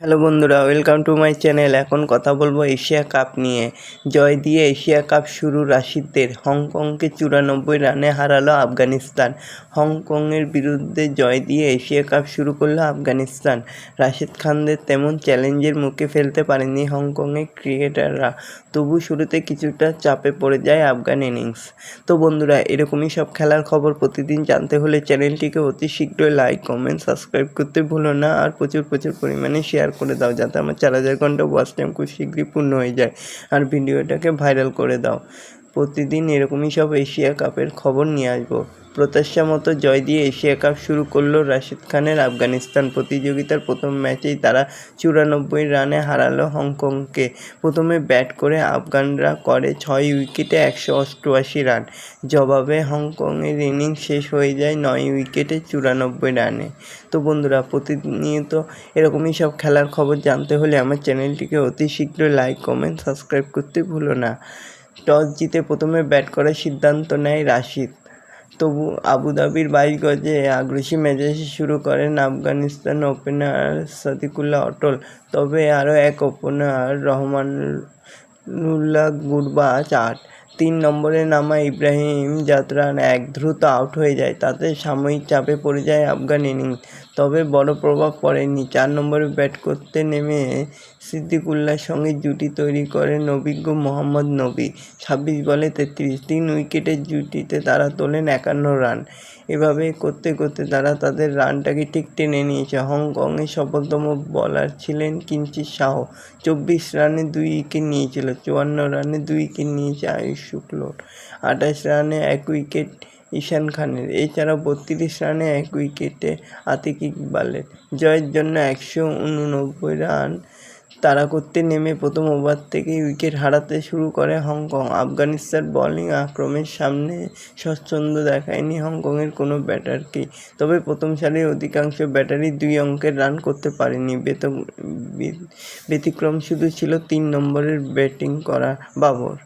Hello বন্ধুরা welcome to my channel এখন কথা বলব এশিয়া কাপ নিয়ে। জয় দিয়ে এশিয়া কাপ শুরু রাশিদদের হংকংকে চুরানব্বই রানে হারালো আফগানিস্তান। হংকংয়ের বিরুদ্ধে জয় দিয়ে এশিয়া কাপ শুরু করল আফগানিস্তান। রাশিদ খানদের তেমন চ্যালেঞ্জের মুখে ফেলতে পারেনি হংকংয়ের ক্রিকেটাররা। তবু শুরুতে কিছুটা চাপে পড়ে যায় আফগান ইনিংস তো বন্ধুরা, এরকমই সব খেলার খবর প্রতিদিন জানতে হলে চ্যানেলটিকে অতি শীঘ্রই লাইক কমেন্ট সাবস্ক্রাইব করতে ভুলো না। আর প্রচুর প্রচুর পরিমাণে শেয়ার করে দাও যাতে আমার চার হাজার ঘণ্টা ওয়াচ টাইম খুব শীঘ্রই পূর্ণ হয়ে যায়। আর ভিডিওটাকে ভাইরাল করে দাও। প্রতিদিন এরকমই সব এশিয়া কাপের খবর নিয়ে আসব। প্রত্যাশা মতো জয় দিয়ে এশিয়া কাপ শুরু করল রাশিদ খানের আফগানিস্তান। প্রতিযোগিতার প্রথম ম্যাচেই তারা চুরানব্বই রানে হারালো হংকংকে। প্রথমে ব্যাট করে আফগানরা করে ছয় উইকেটে একশো অষ্টআশি রান। জবাবে হংকংয়ের ইনিংস শেষ হয়ে যায় নয় উইকেটে চুরানব্বই রানে। তো বন্ধুরা, প্রতিনিয়ত এরকমই সব খেলার খবর জানতে হলে আমার চ্যানেলটিকে অতি শীঘ্র লাইক, কমেন্ট, সাবস্ক্রাইব করতে ভুলো না। টস জিতে প্রথমে ব্যাট করার সিদ্ধান্ত নেয় রাশিদ। তবু আবুধাবির বাইশ গজে আগ্রাসী মেজাজে শুরু করেন আফগানিস্তান ওপেনার সাদিকুল্লাহ অটল। তবে আরও এক ওপেনার রহমানুল্লাহ গুরবা আট। তিন নম্বরে নামা ইব্রাহিম যাত্রান এক দ্রুত আউট হয়ে যায়, তাতে সাময়িক চাপে পড়ে যায় আফগান ইনিংস। তবে বড় প্রভাব পড়েনি। চার নম্বরে ব্যাট করতে নেমে সিদ্দিকুল্লার সঙ্গে জুটি তৈরি করেন অভিজ্ঞ মোহাম্মদ নবী। ছাব্বিশ বলে তেত্রিশ। তিন উইকেটের জুটিতে তারা তোলেন একান্ন রান। এভাবে করতে করতে তারা তাদের রানটাকে ঠিক টেনে নিয়েছে। হংকংয়ের সফলতম বলার ছিলেন কিঞ্চিত শাহ চব্বিশ রানে দুই উইকেট নিয়েছিল। চুয়ান্ন রানে দুই উইকেট নিয়েছে আয়ুষ শুক্লর। আঠাশ রানে এক উইকেট ঈশান খানের। এছাড়াও বত্রিশ রানে এক উইকেটে আতিক ইকবালের জয়ের জন্য একশো উননব্বই রান তাড়া করতে নেমে প্রথম ওভার থেকেই উইকেট হারাতে শুরু করে হংকং। আফগানিস্তান বোলিং আক্রমের সামনে স্বচ্ছন্দ দেখায়নি হংকংয়ের কোনো ব্যাটারকেই তবে প্রথম সারির অধিকাংশ ব্যাটারই দুই অঙ্কের রান করতে পারেনি। বেত ব্যতিক্রম শুধু ছিল তিন নম্বরের ব্যাটিং করা বাবর।